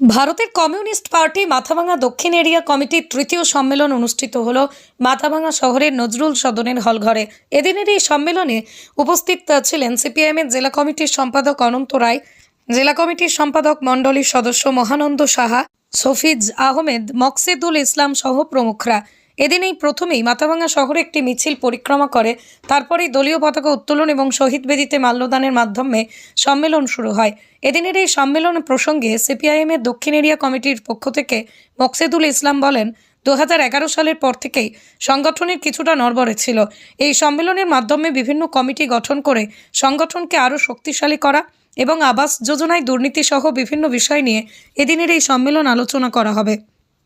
ভারতের communist party Mathabhanga দক্ষিণ area কমিটির তৃতীয় সম্মেলন অনুষ্ঠিত হল মাথাভাঙা শহরের নজরুল সদনের হলঘরে। এদিনের এই সম্মেলনে উপস্থিত ছিলেন সিপিআইএমের জেলা কমিটির সম্পাদক অনন্ত রায়, জেলা কমিটির সম্পাদক মণ্ডলীর সদস্য মহানন্দ সাহা, সফিজ আহমেদ, মকসেদুল ইসলাম সহ প্রমুখরা। এদিন এই প্রথমেই মাথাভাঙা শহরে একটি মিছিল পরিক্রমা করে। তারপরেই দলীয় পতাকা উত্তোলন এবং শহীদ বেদিতে মাল্যদানের মাধ্যমে সম্মেলন শুরু হয়। এদিনের এই সম্মেলন প্রসঙ্গে সিপিআইএম এর দক্ষিণ এরিয়া কমিটির পক্ষ থেকে মকসেদুল ইসলাম বলেন, দু হাজার এগারো সালের পর থেকেই সংগঠনের কিছুটা নড়বড়ে ছিল। এই সম্মেলনের মাধ্যমে বিভিন্ন কমিটি গঠন করে সংগঠনকে আরও শক্তিশালী করা এবং আবাস যোজনায় দুর্নীতি সহ বিভিন্ন বিষয় নিয়ে এদিনের এই সম্মেলন আলোচনা করা হবে।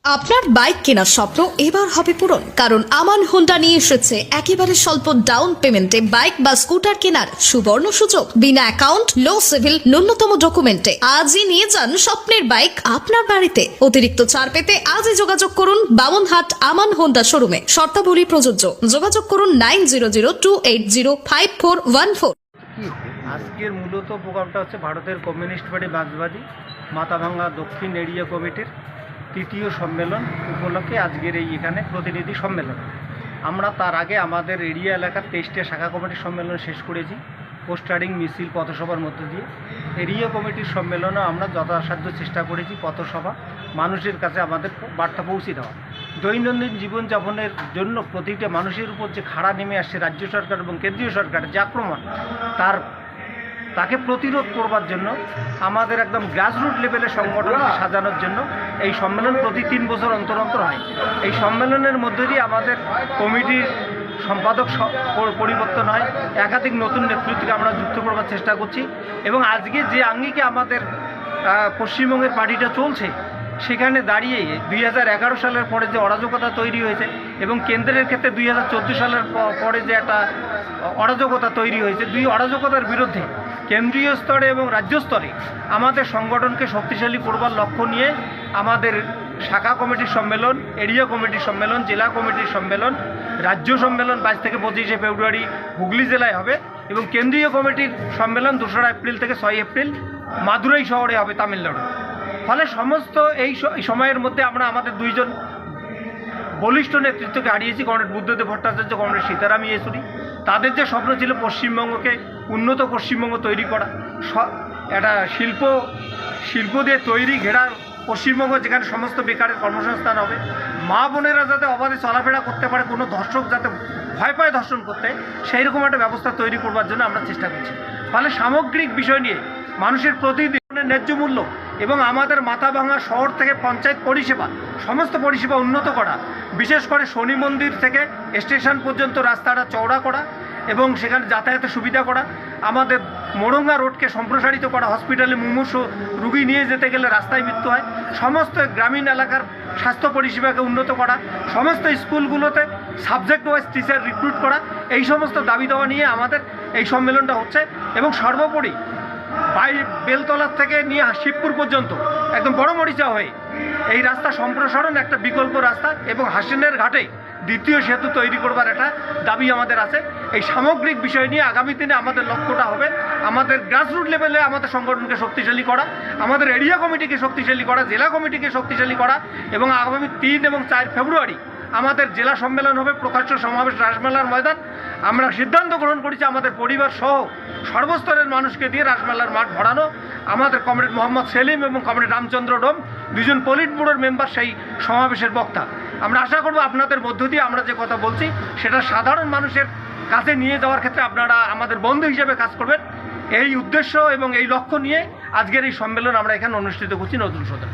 আপনার বাইক কেনার স্বপ্ন এবার হবে পূরণ, কারণ আমান হোন্ডা নিয়ে এসেছে একেবারে স্বল্প ডাউন পেমেন্টে বাইক বা স্কুটার কেনার সুবর্ণ সুযোগ। বিনা অ্যাকাউন্ট লো সিভিল ন্যূনতম ডকুমেন্টে আজই নিয়ে যান স্বপ্নের বাইক আপনার বাড়িতে। অতিরিক্ত ছাড় পেতে আজই যোগাযোগ করুন বামনহাট আমান হোন্ডা শোরুমে শর্তাবলী প্রযোজ্য। যোগাযোগ করুন nine zero zero two eight zero five four one four আজকের মূলত প্রোগ্রামটা হচ্ছে ভারতের কমিউনিস্ট পার্টি মার্ক্সবাদী মাথাভাঙ্গা দক্ষিণ এরিয়া কমিটির। তৃতীয় সম্মেলন উপলক্ষে আজকের এই এখানে প্রতিনিধি সম্মেলন। আমরা তার আগে আমাদের এরিয়া এলাকার তেইশটা শাখা কমিটির সম্মেলন শেষ করেছি, পোস্টারিং, মিছিল, পথসভার মধ্য দিয়ে। এরিয়া কমিটির সম্মেলনও আমরা যথাসাধ্য চেষ্টা করেছি পথসভা, মানুষের কাছে আমাদের বার্তা পৌঁছে দেওয়া। দৈনন্দিন জীবনযাপনের জন্য প্রতিটা মানুষের উপর যে খাড়া নেমে আসছে রাজ্য সরকার এবং কেন্দ্রীয় সরকারের যে আক্রমণ, তার তাকে প্রতিরোধ করবার জন্য আমাদের একদম গ্রাসরুট লেভেলে সংগঠনকে সাজানোর জন্য এই সম্মেলন প্রতি তিন বছর অন্তর অন্তর হয়। এই সম্মেলনের মধ্যে দিয়ে আমাদের কমিটির সম্পাদক পরিবর্তন হয়। একাধিক নতুন নেতৃত্বকে আমরা যুক্ত করবার চেষ্টা করছি এবং আজকে যে আঙ্গিকে আমাদের পশ্চিমবঙ্গের পার্টিটা চলছে সেখানে দাঁড়িয়ে দুই হাজার এগারো সালের পরে যে অরাজকতা তৈরি হয়েছে এবং কেন্দ্রের ক্ষেত্রে দুই হাজার চোদ্দ সালের পরে যে একটা অরাজকতা তৈরি হয়েছে দুই অরাজকতার বিরুদ্ধে কেন্দ্রীয় স্তরে এবং রাজ্য স্তরে আমাদের সংগঠনকে শক্তিশালী করবার লক্ষ্য নিয়ে আমাদের শাখা কমিটির সম্মেলন এরিয়া কমিটির সম্মেলন, জেলা কমিটির সম্মেলন, রাজ্য সম্মেলন বাইশ থেকে পঁচিশে ফেব্রুয়ারি হুগলি জেলায় হবে এবং কেন্দ্রীয় কমিটির সম্মেলন দোসরা এপ্রিল থেকে ছয় এপ্রিল মাদুরাই শহরে হবে তামিলনাড়ু। ফলে সমস্ত এই সময়ের মধ্যে আমরা আমাদের দুইজন বলিষ্ঠ নেতৃত্বকে হারিয়েছি কমরেড বুদ্ধদেব ভট্টাচার্য কমরেড সীতারাম ইয়েচুরি। তাদের যে স্বপ্ন ছিল পশ্চিমবঙ্গকে উন্নত পশ্চিমবঙ্গ তৈরি করা একটা শিল্প শিল্প দিয়ে তৈরি ঘেরা পশ্চিমবঙ্গ যেখানে সমস্ত বেকারের কর্মসংস্থান হবে। মা বোনেরা যাতে অবাধে চলাফেরা করতে পারে, কোনো ধর্ষক যাতে ভয় পায় ধর্ষণ করতে সেই রকম একটা ব্যবস্থা তৈরি করবার জন্য আমরা চেষ্টা করছি। ফলে সামগ্রিক বিষয় নিয়ে মানুষের প্রতিদিনের ন্যায্য মূল্য এবং আমাদের মাথা ভাঙা শহর থেকে পঞ্চায়েত পরিষেবা, সমস্ত পরিষেবা উন্নত করা, বিশেষ করে শনি মন্দির থেকে স্টেশন পর্যন্ত রাস্তাটা চওড়া করা এবং সেখানে যাতায়াতের সুবিধা করা, আমাদের মোরঙ্গা রোডকে সম্প্রসারিত করা, হসপিটালে মুমূর্ষ রুগী নিয়ে যেতে গেলে রাস্তায় মৃত্যু হয়, সমস্ত গ্রামীণ এলাকার স্বাস্থ্য পরিষেবাকে উন্নত করা, সমস্ত স্কুলগুলোতে সাবজেক্ট ওয়াইজ টিচার রিক্রুট করা, এই সমস্ত দাবি দেওয়া নিয়ে আমাদের এই সম্মেলনটা হচ্ছে এবং সর্বোপরি বাই বেলতলার থেকে নিয়ে শিবপুর পর্যন্ত। একদম বড় মরিচা হয়ে। এই রাস্তা সম্প্রসারণ একটা বিকল্প রাস্তা এবং হাসিনের ঘাটে দ্বিতীয় সেতু তৈরি করবার একটা দাবি আমাদের আছে। এই সামগ্রিক বিষয় নিয়ে আগামী দিনে আমাদের লক্ষ্যটা হবে আমাদের গ্রাসরুট লেভেলে আমাদের সংগঠনকে শক্তিশালী করা, আমাদের এরিয়া কমিটিকে শক্তিশালী করা, জেলা কমিটিকে শক্তিশালী করা এবং আগামী তিন এবং চার ফেব্রুয়ারি আমাদের জেলা সম্মেলন হবে, প্রকাশ্য সমাবেশ, রাসমেলার ময়দান। আমরা সিদ্ধান্ত গ্রহণ করেছি আমাদের পরিবার সহ সর্বস্তরের মানুষকে দিয়ে রাসমেলার মাঠ ভরানো। আমাদের কমরেড মোহাম্মদ সেলিম এবং কমরেড রামচন্দ্র ডোম দুজন পলিট ব্যুরোর মেম্বার সেই সমাবেশের বক্তা। আমরা আশা করব আপনাদের মধ্য দিয়ে আমরা যে কথা বলছি, সেটা সাধারণ মানুষের কাছে নিয়ে যাওয়ার ক্ষেত্রে আপনারা আমাদের বন্ধু হিসেবে কাজ করবেন। এই উদ্দেশ্য এবং এই লক্ষ্য নিয়ে আজকের এই সম্মেলন আমরা এখানে অনুষ্ঠিত করছি নতুন সদর